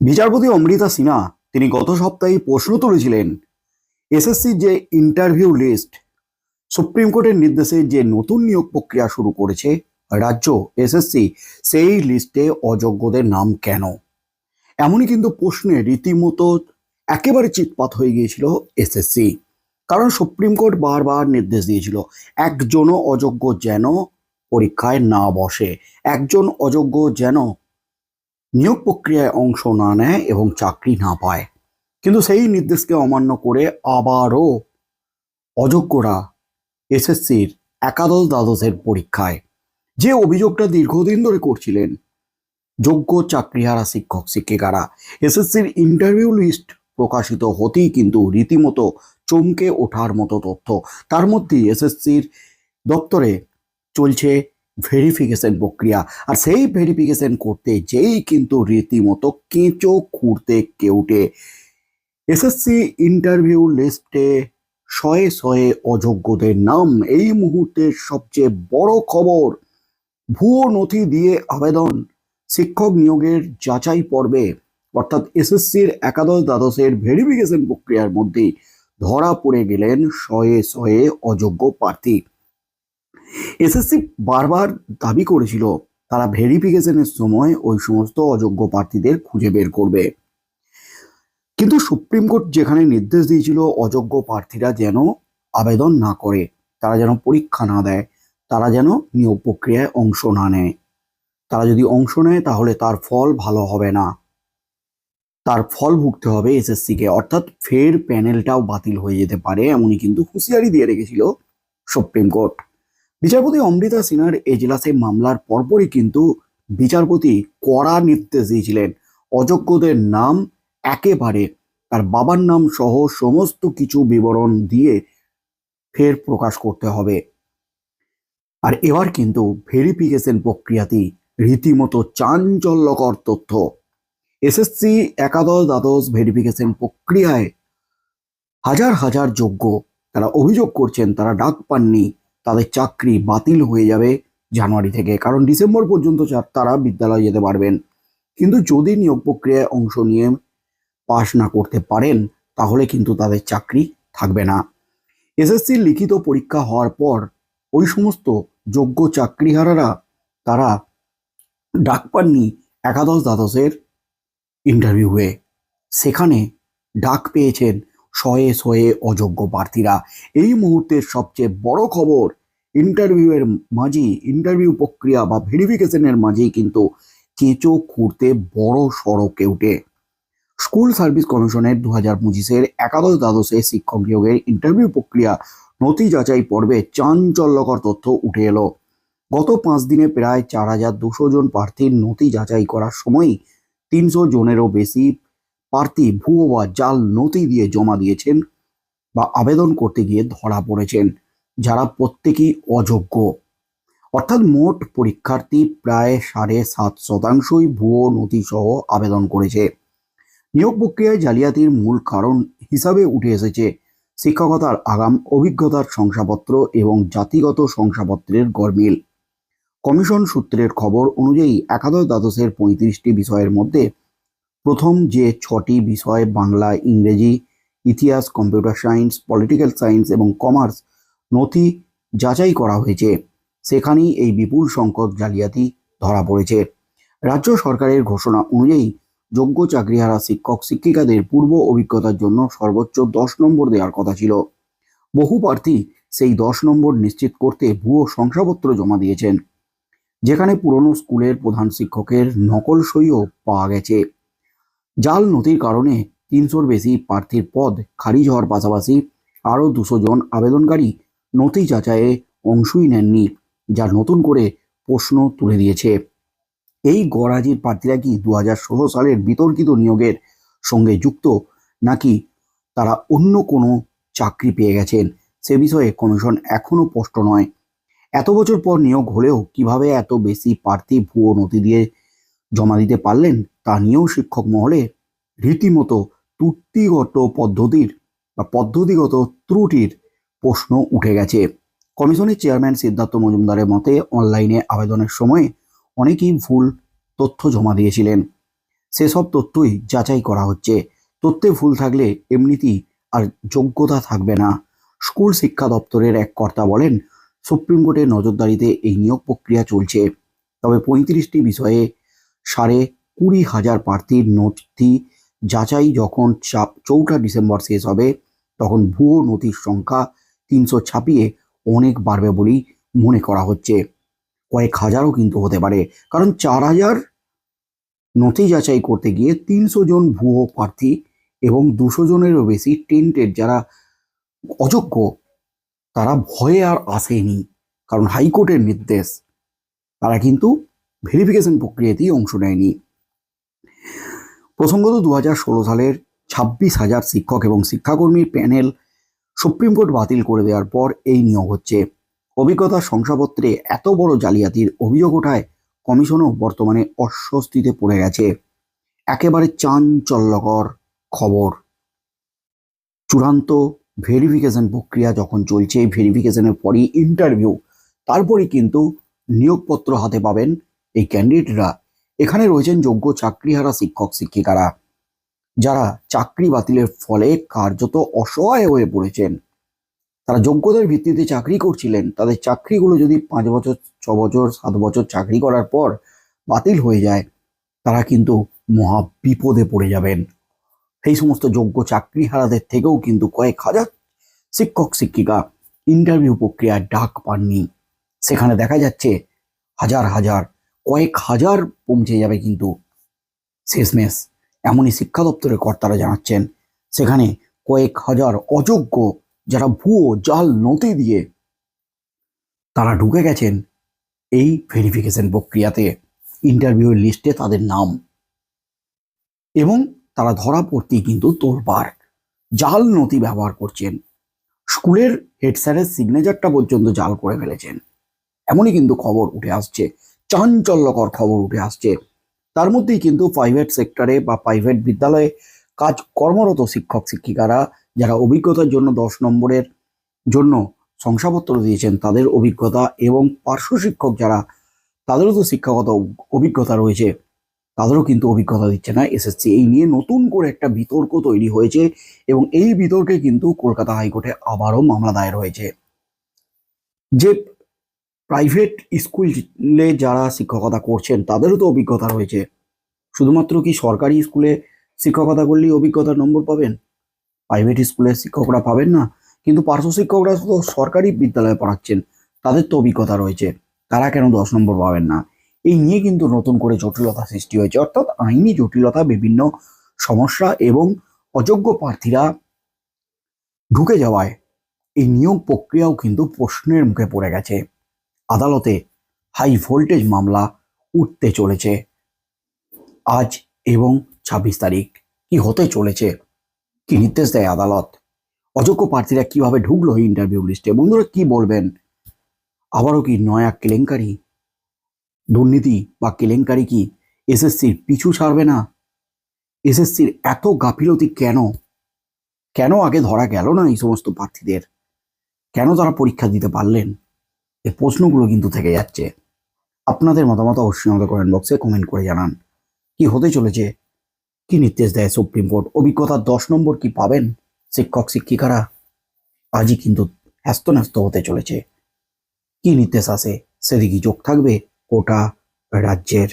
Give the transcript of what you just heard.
বিচারপতি অমৃতা সিনহা তিনি গত সপ্তাহে প্রশ্ন তুলেছিলেন এসএসসির যে ইন্টারভিউ লিস্ট সুপ্রিম কোর্টের নির্দেশে যে নতুন নিয়োগ প্রক্রিয়া শুরু করেছে রাজ্য এসএসসি, সেই লিস্টে অযোগ্যদের নাম কেন? এমনই কিন্তু প্রশ্নে রীতিমতো একেবারে চিৎপাত হয়ে গিয়েছিল এসএসসি। কারণ সুপ্রিম কোর্ট বারবার নির্দেশ দিয়েছিল, একজনও অযোগ্য যেন পরীক্ষায় না বসে, একজন অযোগ্য যেন নিয়োগ প্রক্রিয়ায় অংশ না নেয় এবং চাকরি না পায়। কিন্তু সেই নির্দেশকে অমান্য করে আবারও অযোগ্যরা এসএসসির একাদশ দ্বাদশের পরীক্ষায়। যে অভিযোগটা দীর্ঘদিন ধরে করছিলেন যোগ্য চাকরিহারা শিক্ষক, শিক্ষিকারা, এসএসসির ইন্টারভিউ লিস্ট প্রকাশিত হতেই কিন্তু রীতিমতো চমকে ওঠার মতো তথ্য। তার মধ্যেই এসএসসির দপ্তরে চলছে ভেরিফিকেশন প্রক্রিয়া আর সেই ভেরিফিকেশন করতে যেই কিন্তু রীতিমতো কেঁচো খুঁড়তে কেউটে। এসএসসি ইন্টারভিউ লিস্টে শয়ে শয়ে অযোগ্যদের নাম, এই মুহূর্তের সবচেয়ে বড় খবর, ভুয়ো নথি দিয়ে আবেদন, শিক্ষক নিয়োগের যাচাই পর্বে, অর্থাৎ এসএসসির একাদশ দ্বাদশের ভেরিফিকেশন প্রক্রিয়ার মধ্যে ধরা পড়ে গেলেন শয়ে শয়ে অযোগ্য প্রার্থী। এসএসসি বারবার দাবি করেছিল, তারা ভেরিফিকেশনের সময় ওই সমস্ত অযোগ্য প্রার্থীদের খুঁজে বের করবে। কিন্তু সুপ্রিম কোর্ট যেখানে নির্দেশ দিয়েছিল অযোগ্য প্রার্থীরা যেন আবেদন না করে, তারা যেন পরীক্ষা না দেয়, তারা যেন নিয়োগ প্রক্রিয়ায় অংশ না নেয়। তারা যদি অংশ নেয়, তাহলে তার ফল ভালো হবে না। তার ফল ভুগতে হবে এসএসসিকে, অর্থাৎ ফের প্যানেলটাও বাতিল হয়ে যেতে পারে, এমনই কিন্তু হুঁশিয়ারি দিয়ে রেখেছিল সুপ্রিম কোর্ট। বিচারপতি অমৃতা সিনহার এজলাসে মামলার পরপরই কিন্তু বিচারপতি কড়া নির্দেশ দিয়েছিলেন। অযোগ্যদের নাম একেবারে তার বাবার নাম সহ সমস্ত কিছু বিবরণ দিয়ে ফের প্রকাশ করতে হবে। আর এবার কিন্তু ভেরিফিকেশন প্রক্রিয়াটি রীতিমতো চাঞ্চল্যকর তথ্য। এসএসসি, একাদশ দ্বাদশ ভেরিফিকেশন প্রক্রিয়ায় হাজার হাজার যোগ্য তারা অভিযোগ করছেন, তারা ডাক পাননি। তাদের চাকরি বাতিল হয়ে যাবে জানুয়ারি থেকে, কারণ ডিসেম্বর পর্যন্ত তারা বিদ্যালয়ে যেতে পারবেন। কিন্তু যদি নিয়োগ প্রক্রিয়ায় অংশ নিয়ে পাশ না করতে পারেন, তাহলে কিন্তু তাদের চাকরি থাকবে না। এসএসসির লিখিত পরীক্ষা হওয়ার পর ওই সমস্ত যোগ্য চাকরিহারারা তারা ডাক পাননি একাদশ দ্বাদশের ইন্টারভিউ হয়ে। সেখানে ডাক পেয়েছেন শয়ে শয়ে অযোগ্য প্রার্থীরা। এই মুহূর্তের সবচেয়ে বড় খবর ইন্টারভিউয়ের মাঝেই ইন্টারভিউ প্রক্রিয়া বা ভেরিফিকেশনের মাঝেই কিন্তু কেঁচো খুঁড়তে বড় সড়কে কেউটে স্কুল সার্ভিস কমিশনের দু হাজার পঁচিশের একাদশ দ্বাদশে শিক্ষক নিয়োগের ইন্টারভিউ প্রক্রিয়া নথি যাচাই পর্বে চাঞ্চল্যকর তথ্য উঠে এলো। গত পাঁচ দিনে প্রায় চার হাজার দুশো জন প্রার্থীর নথি যাচাই করার সময়ই তিনশো জনেরও বেশি প্রার্থী ভুয়ো বা জাল নথি দিয়ে জমা দিয়েছেন বা আবেদন করতে গিয়ে ধরা পড়েছেন, যারা প্রত্যেকেই অযোগ্য। অর্থাৎ মোট পরীক্ষার্থী প্রায় সাড়ে সাত শতাংশই ভুয়ো নথি সহ আবেদন করেছে। নিয়োগ প্রক্রিয়ায় জালিয়াতির মূল কারণ হিসাবে উঠে এসেছে শিক্ষকতার আগাম অভিজ্ঞতার শংসাপত্র এবং জাতিগত শংসাপত্রের গরমিল কমিশন সূত্রের খবর অনুযায়ী একাদশ দ্বাদশের পঁয়ত্রিশটি বিষয়ের মধ্যে প্রথম যে ছটি বিষয়, বাংলা, ইংরেজি, ইতিহাস, কম্পিউটার সায়েন্স, পলিটিক্যাল সায়েন্স এবং কমার্স নথি যাচাই করা হয়েছে। সেখানেই এই বিপুল সংখ্যক জালিয়াতি ধরা পড়েছে। রাজ্য সরকারের ঘোষণা অনুযায়ী যোগ্য চাকরিহারা শিক্ষক, শিক্ষিকাদের পূর্ব অভিজ্ঞতার জন্য সর্বোচ্চ দশ নম্বর দেওয়ার কথা ছিল। বহু প্রার্থী সেই দশ নম্বর নিশ্চিত করতে ভুয়ো শংসাপত্র জমা দিয়েছেন। যেখানে পুরনো স্কুলের প্রধান শিক্ষকের নকল সইও পাওয়া গেছে। জাল নথির কারণে তিনশোর বেশি প্রার্থীর পদ খারিজ হওয়ার পাশাপাশি আরও দুশো জন আবেদনকারী নথি যাচাইয়ে অংশই নেননি, যা নতুন করে প্রশ্ন তুলে দিয়েছে। এই গড়াজির প্রার্থীরা কি দু হাজার ষোলো সালের বিতর্কিত নিয়োগের সঙ্গে যুক্ত, নাকি তারা অন্য কোনো চাকরি পেয়ে গেছেন? সে বিষয়ে কমিশন এখনও স্পষ্ট নয়। এত বছর পর নিয়োগ হলেও কীভাবে এত বেশি প্রার্থী ভুয়ো নথি দিয়ে জমা দিতে পারলেন, তা নিয়েও শিক্ষক মহলে রীতিমতো ত্রুটিগত পদ্ধতির বা পদ্ধতিগত ত্রুটির প্রশ্ন উঠে গেছে। কমিশনের চেয়ারম্যান সিদ্ধার্থ মজুমদারের মতে, অনলাইনে আবেদনের সময় অনেকেই ভুল তথ্য জমা দিয়েছিলেন। সেসব তথ্যই যাচাই করা হচ্ছে। তথ্যে ভুল থাকলে এমনিতেই আর যোগ্যতা থাকবে না। স্কুল শিক্ষা দপ্তরের এক কর্তা বলেন, সুপ্রিম কোর্টের নজরদারিতে এই নিয়োগ প্রক্রিয়া চলছে। তবে পঁয়ত্রিশটি বিষয়ে সাড়ে কুড়ি হাজার প্রার্থীর নথি যাচাই যখন চাপ চৌঠা ডিসেম্বর শেষ হবে, তখন ভুয়ো নথির সংখ্যা তিনশো ছাপিয়ে অনেক বাড়বে বলেই মনে করা হচ্ছে। কয়েক হাজারও কিন্তু হতে পারে, কারণ চার হাজার নথি যাচাই করতে গিয়ে তিনশো জন ভুয়ো প্রার্থী এবং দুশো জনেরও বেশি টেন্টেড যারা অযোগ্য, তারা ভয়ে আর আসেনি, কারণ হাইকোর্টের নির্দেশ। তারা কিন্তু ভেরিফিকেশন প্রক্রিয়াতেই অংশ নেয়নি। প্রসঙ্গত দু হাজার ষোলো সালের ছাব্বিশ হাজার শিক্ষক এবং শিক্ষাকর্মীর প্যানেল সুপ্রিম কোর্ট বাতিল করে দেওয়ার পর এই নিয়োগ হচ্ছে। অভিজ্ঞতার শংসাপত্রে এত বড় জালিয়াতির অভিযোগ ওঠায় কমিশনও বর্তমানে অস্বস্তিতে পড়ে গেছে। একেবারে চাঞ্চল্যকর খবর। চূড়ান্ত ভেরিফিকেশন প্রক্রিয়া যখন চলছে, ভেরিফিকেশনের পরই ইন্টারভিউ তারপরে কিন্তু নিয়োগপত্র হাতে পাবেন এই ক্যান্ডিডেটরা এখানে রয়েছেন যোগ্য চাকরিহারা শিক্ষক, শিক্ষিকারা, যারা চাকরি বাতিলের ফলে কার্যত অসহায় হয়ে পড়েছেন। তারা যোগ্যতার ভিত্তিতে চাকরি করছিলেন। তাদের চাকরিগুলো যদি পাঁচ বছর, ছ বছর, সাত বছর চাকরি করার পর বাতিল হয়ে যায়, তারা কিন্তু মহা বিপদে পড়ে যাবেন। সেই সমস্ত যোগ্য চাকরিহারাদের থেকেও কিন্তু কয়েক হাজার শিক্ষক, শিক্ষিকা ইন্টারভিউ প্রক্রিয়ায় ডাক পাননি। সেখানে দেখা যাচ্ছে হাজার হাজার কয়েক হাজার পৌঁছে যাবে কিন্তু শেষমেশ। এমনই শিক্ষা দপ্তরের কর্তারা জানাচ্ছেন, সেখানে কয়েক হাজার অযোগ্য যারা ভুয়ো জাল নথি দিয়ে তারা ঢুকে গেছেন এই ভেরিফিকেশন প্রক্রিয়াতে। ইন্টারভিউ লিস্টে তাদের নাম। এবং তারা ধরা পড়তেই কিন্তু তোলপাড় জাল নথি ব্যবহার করছেন। স্কুলের হেড স্যারের সিগনেচারটা পর্যন্ত জাল করে ফেলেছেন। এমনই কিন্তু খবর উঠে আসছে চাঞ্চল্যকর খবর উঠে আসছে। তার মধ্যেই কিন্তু প্রাইভেট সেক্টরে বা প্রাইভেট বিদ্যালয়ে কাজ কর্মরত শিক্ষক, শিক্ষিকারা যারা অভিজ্ঞতার জন্য দশ নম্বরের জন্য শংসাপত্র দিয়েছেন, তাদের অভিজ্ঞতা এবং পার্শ্ব শিক্ষক যারা, তাদেরও তো শিক্ষাগত অভিজ্ঞতা রয়েছে, তাদেরও কিন্তু অভিজ্ঞতা দিচ্ছে না এসএসসি। এই নিয়ে নতুন করে একটা বিতর্ক তৈরি হয়েছে এবং এই বিতর্কে কিন্তু কলকাতা হাইকোর্টে আবারও মামলা দায়ের হয়েছে। যে প্রাইভেট স্কুলে যারা শিক্ষকতা করছেন, তাদেরও তো অভিজ্ঞতা রয়েছে। শুধুমাত্র কি সরকারি স্কুলে শিক্ষকতা করলেই অভিজ্ঞতার নম্বর পাবেন? প্রাইভেট স্কুলের শিক্ষকরা পাবেন না। কিন্তু পার্শ্ব শিক্ষকরা তো সরকারি বিদ্যালয়ে পড়াচ্ছেন, তাদের তো অভিজ্ঞতা রয়েছে। তারা কেন দশ নম্বর পাবেন না? এই নিয়ে কিন্তু নতুন করে জটিলতা সৃষ্টি হয়েছে। অর্থাৎ আইনি জটিলতা, বিভিন্ন সমস্যা এবং অযোগ্য প্রার্থীরা ঢুকে যাওয়ায় এই নিয়োগ প্রক্রিয়াও কিন্তু প্রশ্নের মুখে পড়ে গেছে। আদালতে হাই ভোল্টেজ মামলা উঠতে চলেছে। আজ এবং ছাব্বিশ তারিখ কি হতে চলেছে? কি নির্দেশ দেয় আদালত? অযোগ্য প্রার্থীরা কীভাবে ঢুকলো ইন্টারভিউ লিস্টে বন্ধুরা, কি বলবেন? আবারও কি নয়া কেলেঙ্কারি? দুর্নীতি বা কেলেঙ্কারি কি এসএসসির পিছু ছাড়বে না? এসএসসির এত গাফিলতি কেন? কেন আগে ধরা গেল না এই সমস্ত প্রার্থীদের? কেন তারা পরীক্ষা দিতে পারলেন? এই প্রশ্নগুলো কিন্তু থেকে যাচ্ছে। আপনাদের মতামত অবশ্যই আমাদের কমেন্ট বক্সে কমেন্ট করে জানান। কি হতে চলেছে? কি নির্দেশ দেয় সুপ্রিম কোর্ট? অভিজ্ঞতা দশ নম্বর কি পাবেন? শিক্ষক, শিক্ষিকারা? আজই কিন্তু হ্যাস্ত হতে চলেছে। কি নির্দেশ আসে সেদিকে যোগ থাকবে। কোটা, রাজ্যের